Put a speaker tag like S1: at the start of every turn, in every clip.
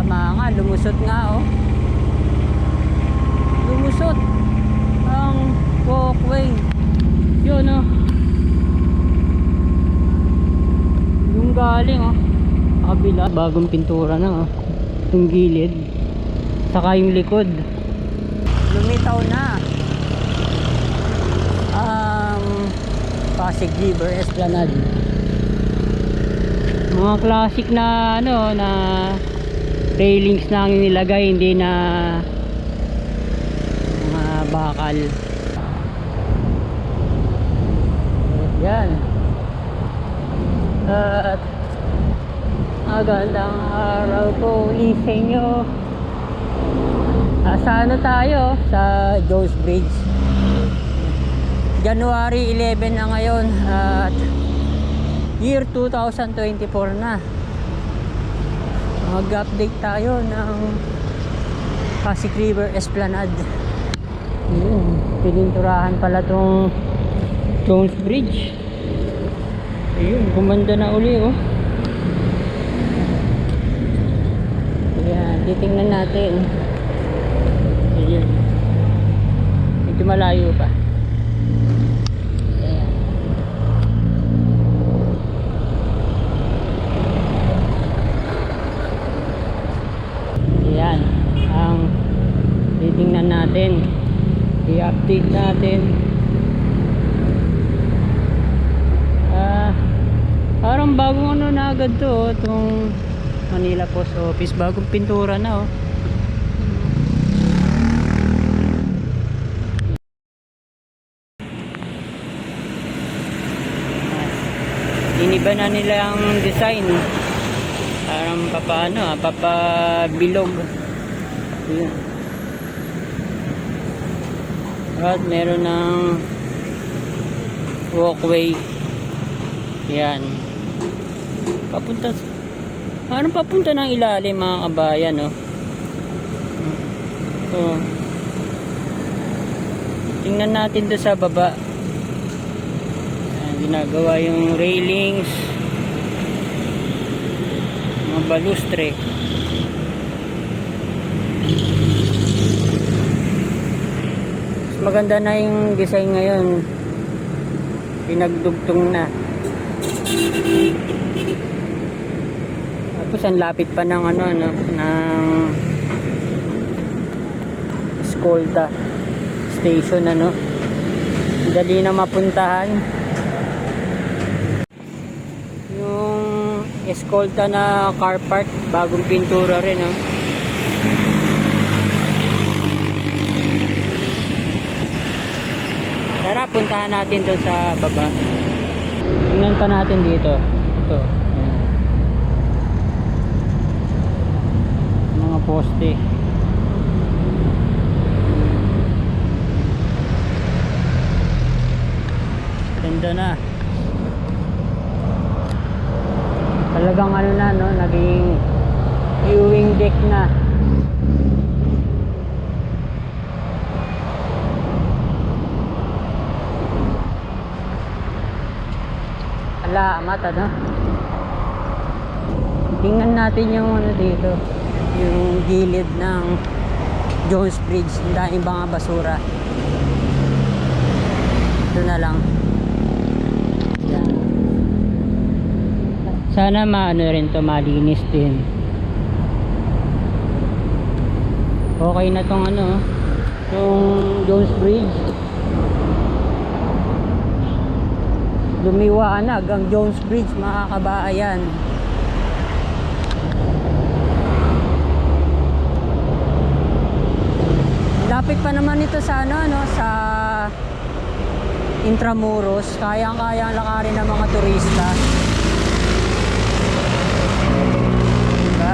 S1: tama nga, lumusot nga oh. Lumusot ang walkway. Yun oh. Yung galing oh. Kabila. Bagong pintura na oh. Yung gilid. Saka yung likod. Lumitaw na. Ang Pasig River Esplanade. Mga classic na ano na railings na ang nilagay hindi na mga bakal. Yan. At magandang araw po ulit sa inyo. Ano tayo? Sa Joe's Bridge. January 11 na ngayon at year 2024 na. Mag-update tayo ng Pasig River Esplanade. Yun, pininturahan pala tong Jones Bridge. Ayun, gumanda na uli oh. Ayan, titingnan natin. Ayan. Medyo malayo pa. Ayan. Ayan. Ang titingnan natin. I-update natin. Ah, parang bagong ano na agad to, oh, itong Manila Post Office. Bagong pintura na, oh. Iniba na nila ang design. Parang papaano, ah, papabilog. Ayan. At meron ng walkway. Yan. Papunta Parang papunta ng ilalim mga kabayan, no? So, tingnan natin doon sa baba. Ayan, ginagawa yung railings. Mga balustre. Mas maganda na yung design ngayon. Pinagdugtong na. Tapos ang lapit pa ng ano, ano ng Escolta station ano. Dali na mapuntahan. Yung Escolta na car park, bagong pintura rin oh. Puntahan natin doon sa baba. Tingnan pa natin dito. Ito. Ayan. Mga poste. Ganda na. Talagang ano na, no? Naging viewing deck na. Ala, mata no? Tingnan natin yung ano dito. Yung gilid ng Jones Bridge. Daming mga basura. Ito na lang. Sana maano rin to malinis din. Okay na tong ano, yung Jones Bridge. Lumiwanag ang Jones Bridge mga kabayan. Lapit pa naman ito sa ano, ano sa Intramuros. Kayang kayang lakarin ng mga turista diba?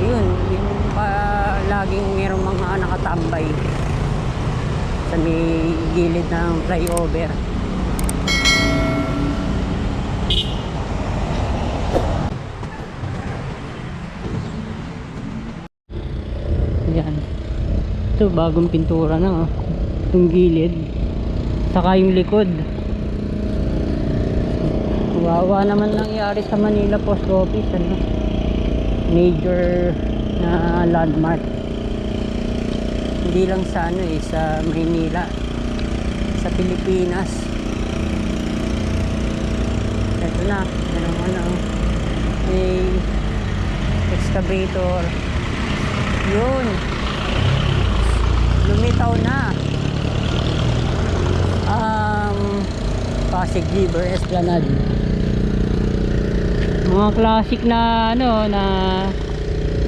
S1: yun yung pa laging merong mga nakatambay sa may gilid ng flyover yan ito bagong pintura na oh. yung gilid saka yung likod Wawa naman nangyari sa Manila Post Office ano. Major na landmark. Hindi lang sa ano eh, sa Maynila. Pilipinas. Ito na, ano ano. May excavator. Yun. Lumitaw na. Um, Pasig River Esplanade. Mga classic na ano na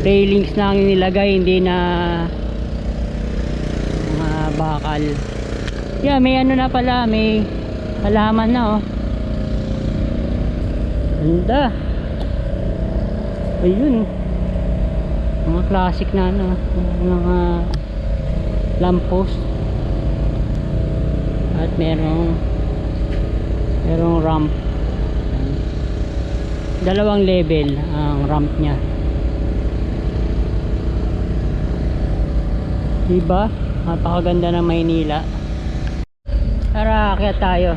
S1: railings na ang nilagay hindi na mga bakal. Yeah, may ano na pala, may halaman na oh. Ganda. Ayun. Mga classic na ano, mga lamppost. At merong merong ramp. Dalawang level ang ramp niya. Diba? Napakaganda ng Maynila. Tara, akyat tayo.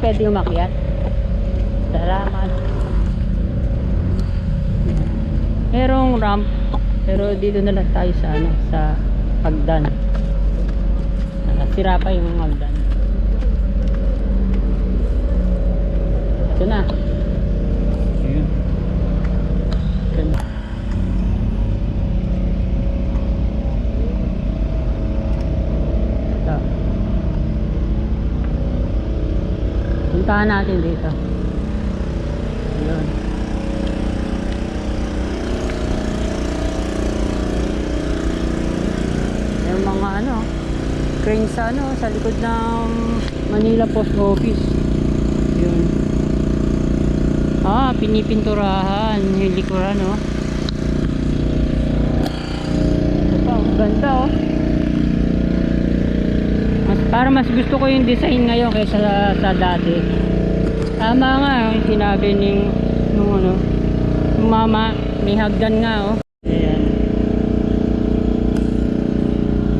S1: Pwede umakyat. Salamat. Merong ramp pero dito na lang tayo sa ano sa hagdan. Nasira pa yung hagdan. Ito na. Ayun. Ito na. Ito. Puntahan natin dito. Ayun. Yung mga ano, crane sa ano, sa likod ng Manila Post Office. Yun. Ah, pinipinturahan yung likuran, ang ganda, oh. Para mas gusto ko yung design ngayon kaysa sa, sa dati. Tama nga, yung sinabi ni nung ano, mama, may hagdan nga, oh. Ayan.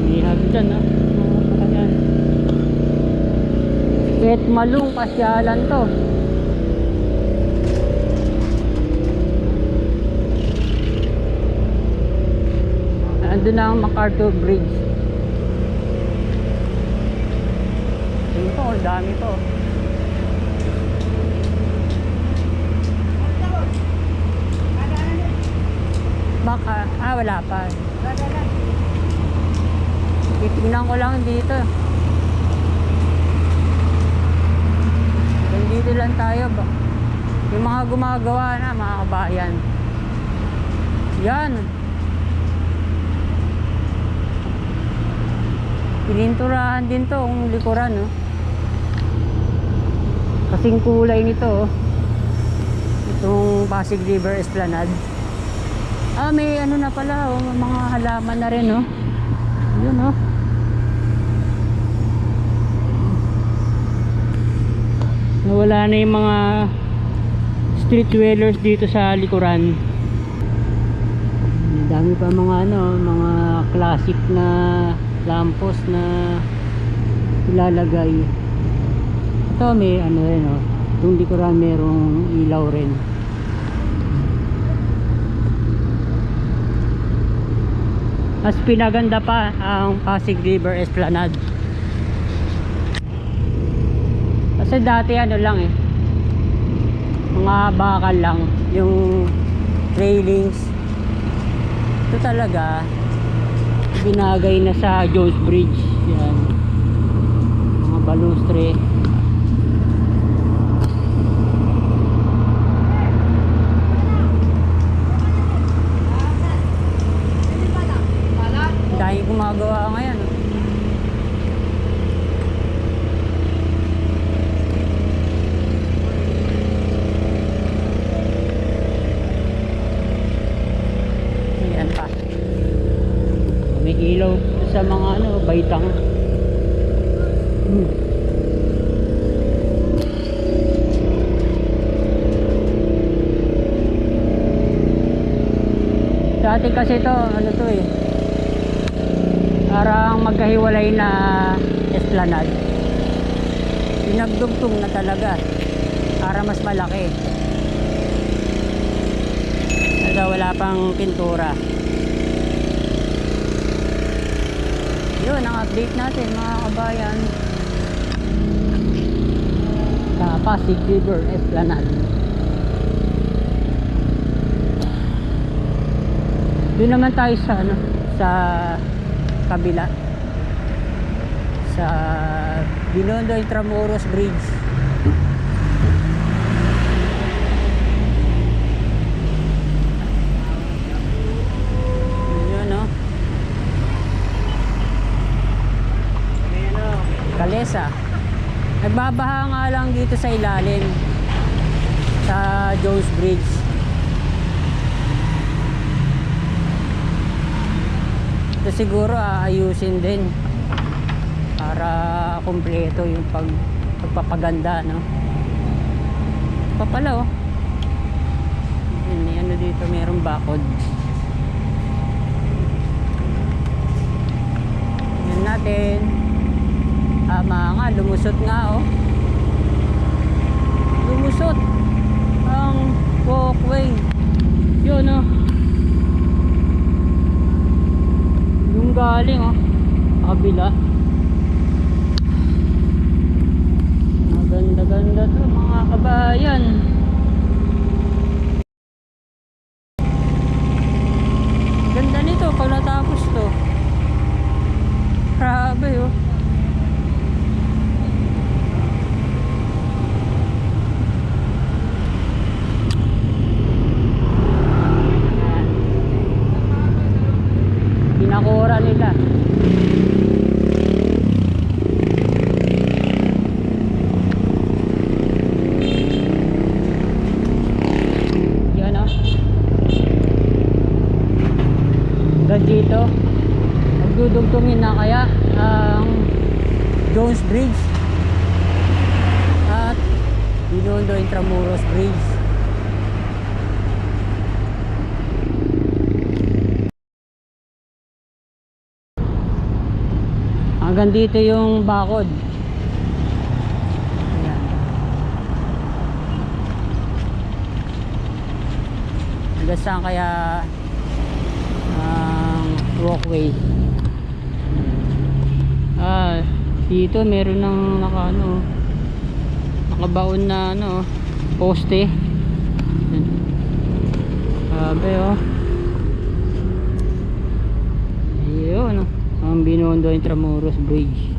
S1: May hagdan, ah. Ayan. Kahit malung pasyalan to. Andun na ang MacArthur Bridge. Ang dami to. Baka, ah wala pa. Titignan ko lang dito. Dito lang tayo ba? Yung mga gumagawa na, mga kabayan. Yan. Pininturahan din to ang likuran, no? Kasing kulay nito, oh. Itong Pasig River Esplanade. Ah, may ano na pala, oh, mga halaman na rin, oh. Yun, oh. Nawala na yung mga street dwellers dito sa likuran. Dami pa mga ano, mga classic na lampos na ilalagay. Ito may ano rin, oh. Itong likuran merong ilaw rin. Mas pinaganda pa ang Pasig River Esplanade. Kasi dati ano lang eh. Mga bakal lang. Yung railings. Ito talaga binagay na sa Jones Bridge. Yan. Mga balustre. Dahil gumagawa ngayon. Ayan pa. May ilaw sa mga ano, baitang. Hmm. Dati kasi to, ano to eh. Magkahiwalay na esplanade. pinagdugtong na talaga para mas malaki. Ito wala pang pintura. Yun ang update natin mga kabayan. Sa Pasig River Esplanade. Doon naman tayo sa ano sa kabila sa Binondo Intramuros Bridge. Yun no? Kalesa. Nagbabaha nga lang dito sa ilalim sa Jones Bridge. Ito siguro aayusin din kumpleto yung pag pagpapaganda no? Pa pala oh. Ano dito merong bakod. Yun natin. Tama nga lumusot nga oh. Lumusot ang walkway. Yun oh. Yung galing oh. Kabila. maganda ganda to mga kabayan ganda nito pag natapos to grabe oh Ayan. pinakura nila yan oh hanggang dito magdudugtungin na kaya ang Jones Bridge at Binondo Intramuros Bridge hanggang dito yung bakod. Ayan. hanggang saan kaya ang walkway? Ah dito meron ng naka ano nakabaon na ano poste. Sabi oh ayun ang Binondo Intramuros Bridge.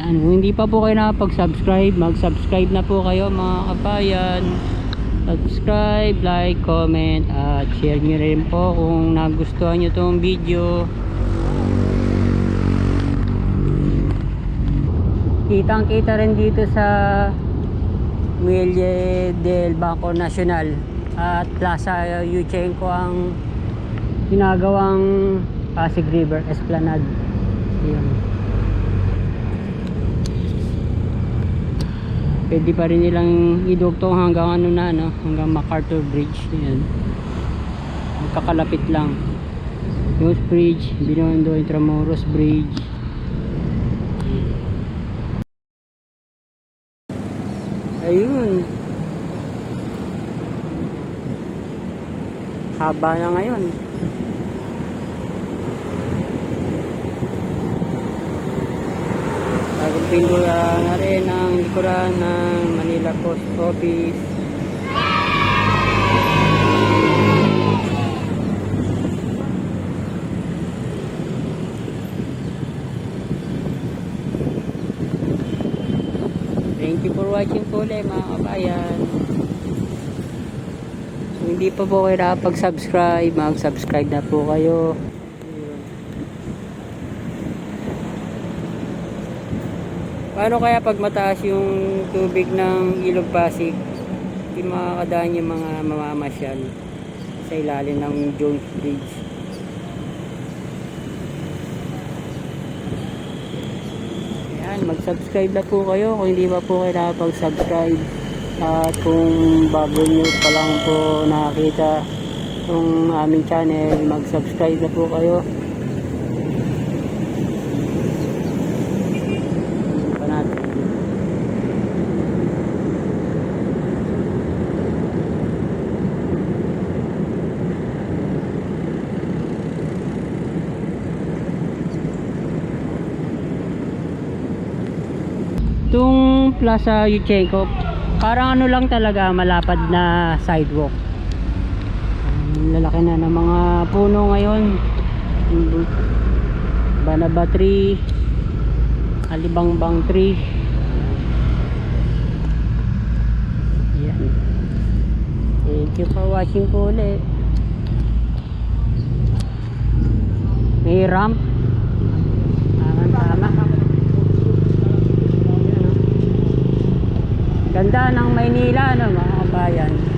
S1: Ayan, kung hindi pa po kayo nakapag-subscribe mag-subscribe na po kayo mga kabayan. Subscribe, like, comment at share nyo rin po kung nagustuhan nyo itong video. Kitang kita rin dito sa Muelle del Banco Nacional at Plaza Yuchenko ang ginagawang Pasig River Esplanade. Yun. Pwede pa rin nilang idugtong hanggang ano na no hanggang MacArthur Bridge. Yan magkakalapit lang. News Bridge Binondo Intramuros Bridge. Ayun. Haba na ngayon pintura na rin ang likuran ng Manila Post Office Thank you for watching po ulit mga kabayan. Kung hindi pa po kayo nakapag-subscribe, mag-subscribe na po kayo. Paano kaya pag mataas yung tubig ng Ilog Pasig, hindi makakadaan yung mga mamamasyal sa ilalim ng Jones Bridge. Ayan, mag-subscribe na po kayo kung hindi pa po kayo nakapag-subscribe. At kung bago nyo pa lang po nakakita itong aming channel, mag-subscribe na po kayo. Pa Itong Plaza Yuchenko, parang ano lang talaga malapad na sidewalk. Lalaki na ng mga puno ngayon. Banaba tree, Alibangbang tree. Yan. Thank you for watching po ulit. May ramp. Tama, tama. Ganda ng Maynila, no, mga kabayan.